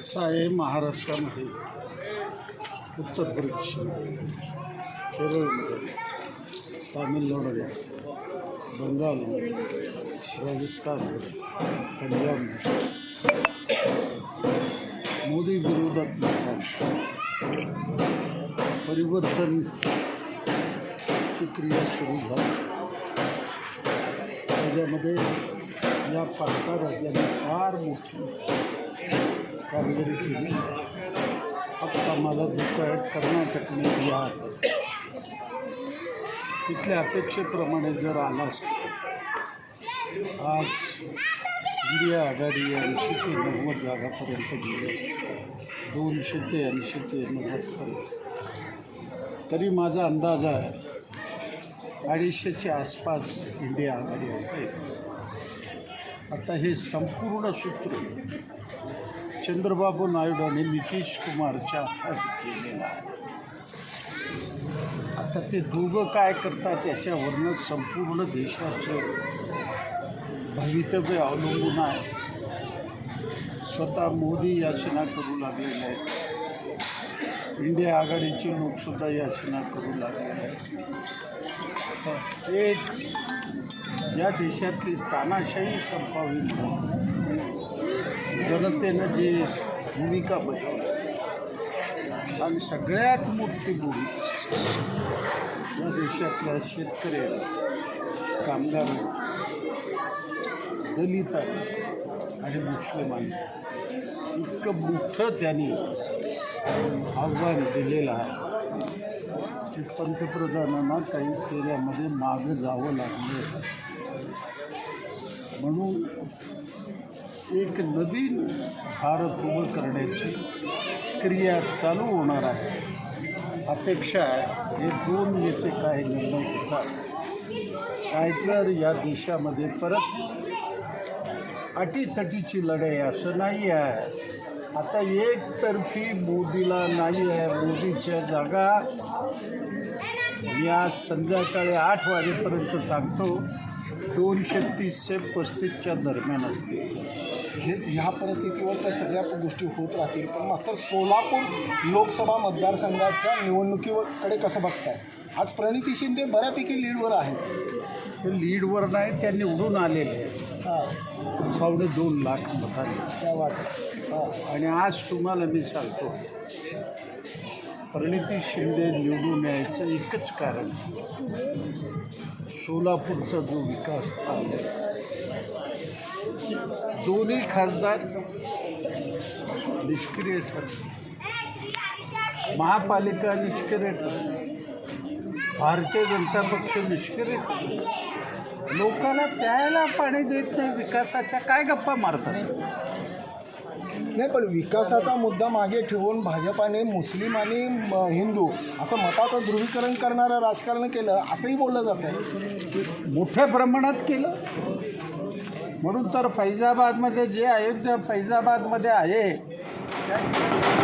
असं आहे महाराष्ट्रामध्ये उत्तर प्रदेशमध्ये केरळमध्ये तामिळनाडूमध्ये बंगालमध्ये राजस्थानमध्ये पंजाबमध्ये मोदी विरोधात परिवर्तन प्रक्रिया क्रिया सुरू झाली. त्याच्यामध्ये या पाच सहा राज्यांनी फार मोठी कामगिरी केली फक्त आम्हाला दुःख कर्नाटकने बिहार तिथल्या अपेक्षेप्रमाणे जर आला असतं आज इंडिया आघाडी ऐंशी ते नव्वद जागापर्यंत गेली असते दोनशे ते ऐंशी ते नव्वदपर्यंत तरी माझा अंदाज आहे अडीचशेच्या आसपास इंडिया आघाडी असेल आता हे संपूर्ण सूत्र चंद्रबाबू नायडू आणि नितीश कुमारच्या हातात केलेला आहे. आता ते दोघं काय करतात याच्यावरनं संपूर्ण देशाचं भवितव्य अवलंबून आहे. स्वतः मोदी याचना करू लागलेले आहेत. इंडिया आघाडीचे लोकसुद्धा याचना करू लागलेले आहेत. एक या देशातली तानाशाही संपावी म्हणून जनतेनं जी भूमिका बजावली आणि सगळ्यात मोठी भूमिका या देशातल्या शेतकऱ्यांनी कामगारांना दलितांना आणि मुस्लिमांना इतकं मोठं त्यांनी आव्हान दिलेलं आहे की पंतप्रधानांना काही फेऱ्यामध्ये मागं जावं लागलं. म्हणून एक नवीन भारत उभं करण्याची क्रिया चालू होणार आहे. अपेक्षा हे दोन नेते काय निर्णय घेतात. काय तर या देशामध्ये परत अटीतटीची लढाई असं नाही आहे. आता एकतर्फी मोदीला नाही आहे. मोदीच्या जागा मी आज संध्याकाळी आठ वाजेपर्यंत सांगतो. दोनशे तीसशे पस्तीसच्या दरम्यान असते हे ह्या परिस्थितीवर त्या सगळ्या गोष्टी होत राहतील. पण मास्तर सोलापूर लोकसभा मतदारसंघाच्या निवडणुकीकडे कसं बघताय? आज प्रणिती शिंदे बऱ्यापैकी लीडवर आहेत. ते लीडवर नाही त्या निवडून आलेले हां. पावणे दोन लाख मतांनी. त्या वाट हां. आणि आज तुम्हाला मी सांगतो परिणिती शिंदे निवडून यायचं एकच कारण सोलापूरचा जो विकास थांबला दोन्ही खासदार निष्क्रिय ठरले. महापालिका निष्क्रिय ठरली. भारतीय जनता पक्ष निष्क्रिय ठरले. लोकांना प्यायला पाणी देत नाही विकासाच्या काय गप्पा मारतात? नाही पण विकासाचा मुद्दा मागे ठेवून भाजपाने मुस्लिम आणि म- हिंदू असं मताचं ध्रुवीकरण करणारं राजकारण केलं असंही बोललं जात आहे मोठ्या प्रमाणात केलं. म्हणून तर फैजाबादमध्ये जे अयोध्या फैजाबादमध्ये आहे त्या-